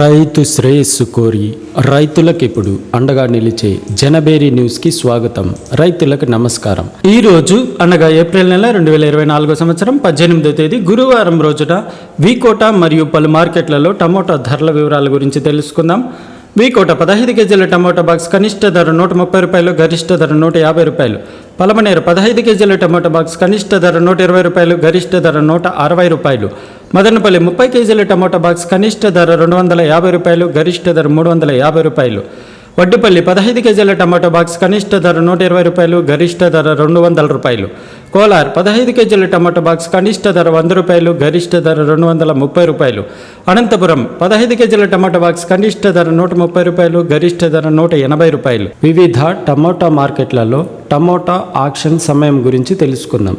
రైతు శ్రేయస్సు కోరి రైతులకు ఇప్పుడు అండగా నిలిచే జనబేరి న్యూస్కి స్వాగతం. రైతులకు నమస్కారం. ఈ రోజు అనగా ఏప్రిల్ నెల రెండు వేల ఇరవై నాలుగో సంవత్సరం పద్దెనిమిదో తేదీ గురువారం రోజున వీకోట మరియు పలు మార్కెట్లలో టమోటా ధరల వివరాల గురించి తెలుసుకుందాం. వీకోట పదహైదు కేజీల టమోటా బాక్స్ కనిష్ట ధర నూట ముప్పై రూపాయలు గరిష్ట ధర నూట యాభై రూపాయలు. పలమనేరు పదహైదు కేజీల టమోటా బాక్స్ కనిష్ట ధర నూట ఇరవై రూపాయలు గరిష్ట ధర నూట అరవై రూపాయలు. మదనపల్లి ముప్పై కేజీల టమోటా బాక్స్ కనిష్ట ధర రెండు వందల యాభై రూపాయలు గరిష్ట ధర మూడు వందల యాభై రూపాయలు. వడ్డిపల్లి పదహైదు కేజీల టమాటో బాక్స్ కనిష్ట ధర నూట ఇరవై రూపాయలు గరిష్ట ధర రెండు వందల రూపాయలు. కోలార్ పదహైదు కేజీల టమాటో బాక్స్ కనిష్ట ధర వంద రూపాయలు గరిష్ట ధర రెండు వందల ముప్పై రూపాయలు. అనంతపురం పదహైదు కేజీల టమాటో బాక్స్ కనిష్ట ధర నూట ముప్పై రూపాయలు గరిష్ట ధర నూట ఎనభై రూపాయలు. వివిధ టమోటా మార్కెట్లలో టమోటా ఆక్షన్ సమయం గురించి తెలుసుకుందాం.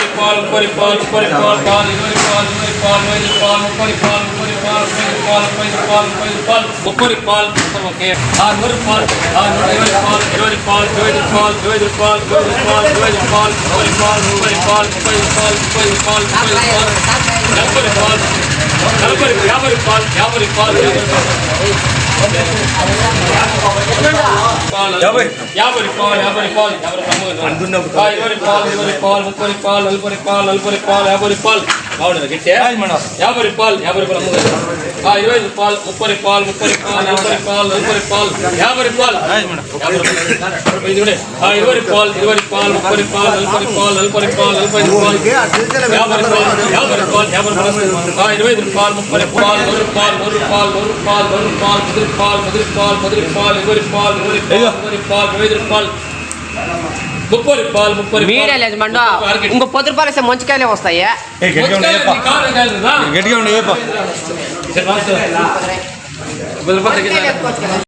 উপরে ফল উপরে ফল ফল উপরে ফল উপরে ফল উপরে ফল উপরে ফল উপরে ফল উপরে ফল উপরে ফল উপরে ফল ওকে আর উপরে ফল আর উপরে ফল উপরে ফল উপরে ফল উপরে ফল উপরে ফল উপরে ফল উপরে ফল উপরে ফল উপরে ফল উপরে ফল উপরে ফল উপরে ফল வியாபாரிப்பால் வியாபாரிப்பால் வியாபாரிப்பால் வியாபாரிப்பால் வியாபாரிப்பால் வியாபாரிப்பால் முப்பரிப்பால் நல்பரிப்பால் நல்பரிப்பால் வியாபாரிப்பால் வியாபாரிப்பால் வியாபாரிப்பால் இருபதுப்பால் முப்பரிப்பால் முப்பரிப்பால் நல்பரிப்பால் நல்பரிப்பால் வியாபாரிப்பால் இருவரிப்பால் இருவரிப்பால் முப்பரிப்பால் நல்பரிப்பால் நல்பரிப்பால் நல்பரிப்பால் வியாபாரிப்பால் ఇది కూడా. ఆ ఇరవై రూపాయలు ఇరవై రూపాయలు ముప్పై రూపాయలు నలభై రూపాయలు నలభై రూపాయలు నలభై రూపాయలు యాభై రూపాయలు యాభై రూపాయలు యాభై రూపాయలు ఆ ఇరవై ఐదు రూపాయలు ముప్పై రూపాయలు నూరు రూపాయలు నూరు రూపాయలు నూరు రూపాయలు నూరు రూపాయలు పది రూపాయలు పది రూపాయలు పది రూపాయలు ఇరవై రూపాయలు ఇరవై రూపాయలు ఇరవై రూపాయలు ఇరవై ఐదు రూపాయలు ముప్పై రూపాయలు ముప్పై మీడియా లేదు మండ రూపాయలు ఇంకో పది రూపాయలు ఇస్తే మంచికాయలే వస్తాయి గట్టిగా గట్టిగా ఉండే ఉండే